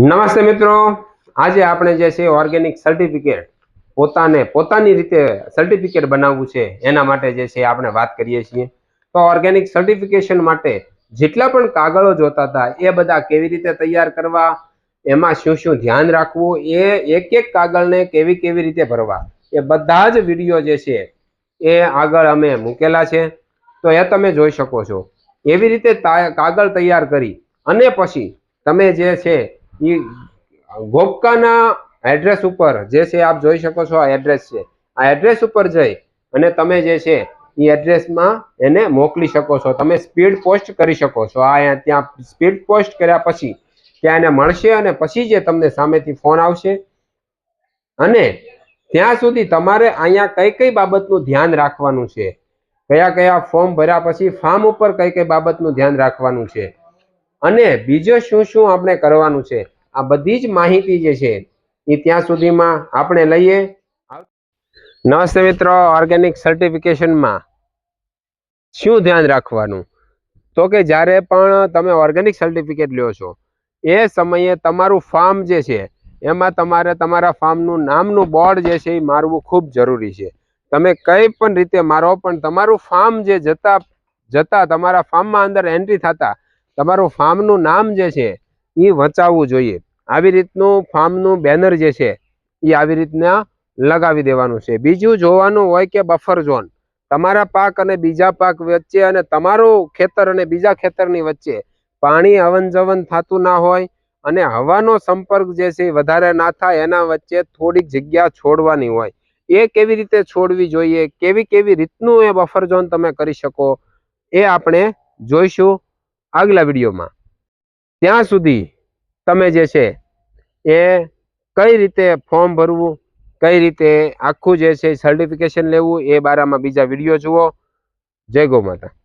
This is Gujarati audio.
નમસ્તે મિત્રો. આજે આપણે જે છે ઓર્ગેનિક સર્ટિફિકેટ પોતાને પોતાની રીતે સર્ટિફિકેટ બનાવવું છે, એના માટે જે છે આપણે વાત કરીએ છીએ. તો ઓર્ગેનિક સર્ટિફિકેશન માટે જેટલા પણ કાગળો જોતા હતા, એ બધા કેવી રીતે તૈયાર કરવા, એમાં શું શું ધ્યાન રાખવું, એ એક એક કાગળને કેવી કેવી રીતે ભરવા, એ બધા જ વીડિયો જે છે એ આગળ અમે મૂકેલા છે. તો એ તમે જોઈ શકો છો. એવી રીતે કાગળ તૈયાર કરી અને પછી તમે જે છે એ ગોપકાના એડ્રેસ ઉપર જે છે આપ જોઈ શકો છો આ એડ્રેસ છે. આ એડ્રેસ ઉપર જઈ અને તમે જે છે એ એડ્રેસમાં એને મોકલી શકો છો. તમે સ્પીડ પોસ્ટ કરી શકો છો. આ ત્યાં સ્પીડ પોસ્ટ કર્યા પછી ત્યાં એને મળશે અને પછી જે તમને સામેથી ફોન આવશે. અને ત્યાં સુધી તમારે અહીંયા કઈ કઈ બાબતનું ધ્યાન રાખવાનું છે? કયા કયા ફોર્મ ભર્યા પછી ફોર્મ ઉપર કઈ કઈ બાબતનું ધ્યાન રાખવાનું છે? અને બીજું શું શું આપણે કરવાનું છે? આ બધી જ માહિતી જે છે, એ ત્યાં સુધીમાં આપણે લઈએ. નમસ્તે મિત્રો ઓર્ગેનિક સર્ટિફિકેશનમાં શું ધ્યાન રાખવાનું? તો કે જ્યારે પણ તમે ઓર્ગેનિક સર્ટિફિકેટ લ્યો છો, એ સમયે તમારું ફાર્મ જે છે, એમાં તમારે તમારા ફાર્મનું નામનું બોર્ડ જે છે, એ મારવું ખૂબ જરૂરી છે. તમે કંઈ પણ રીતે મારો, પણ તમારું ફાર્મ જે જતા જતા તમારા ફાર્મમાં અંદર એન્ટ્રી થતા, તમારું ફાર્મનું નામ જે છે, એ વચાવવું જોઈએ. આવી રીતનું ફાર્મનું બેનર જે છે, એ આવી રીતના લગાવી દેવાનું છે. બીજું જોવાનું હોય કે બફર ઝોન તમારા પાક અને બીજા પાક વચ્ચે અને તમારું ખેતર અને બીજા ખેતરની વચ્ચે પાણી અવન જવન થતું ના હોય અને હવાનો સંપર્ક જે છે વધારે ના થાય, એના વચ્ચે થોડીક જગ્યા છોડવાની હોય. એ કેવી રીતે છોડવી જોઈએ? કેવી કેવી રીતનું એ બફર ઝોન તમે કરી શકો? એ આપણે જોઈશું આગલા વિડીયોમાં. ત્યાં સુધી તમે જે છે, એ કઈ રીતે ફોર્મ ભરવું, કઈ રીતે આખું જે છે સર્ટિફિકેશન લેવું, એ બારામાં બીજા વીડિયો જુઓ. જય ગૌ માતા.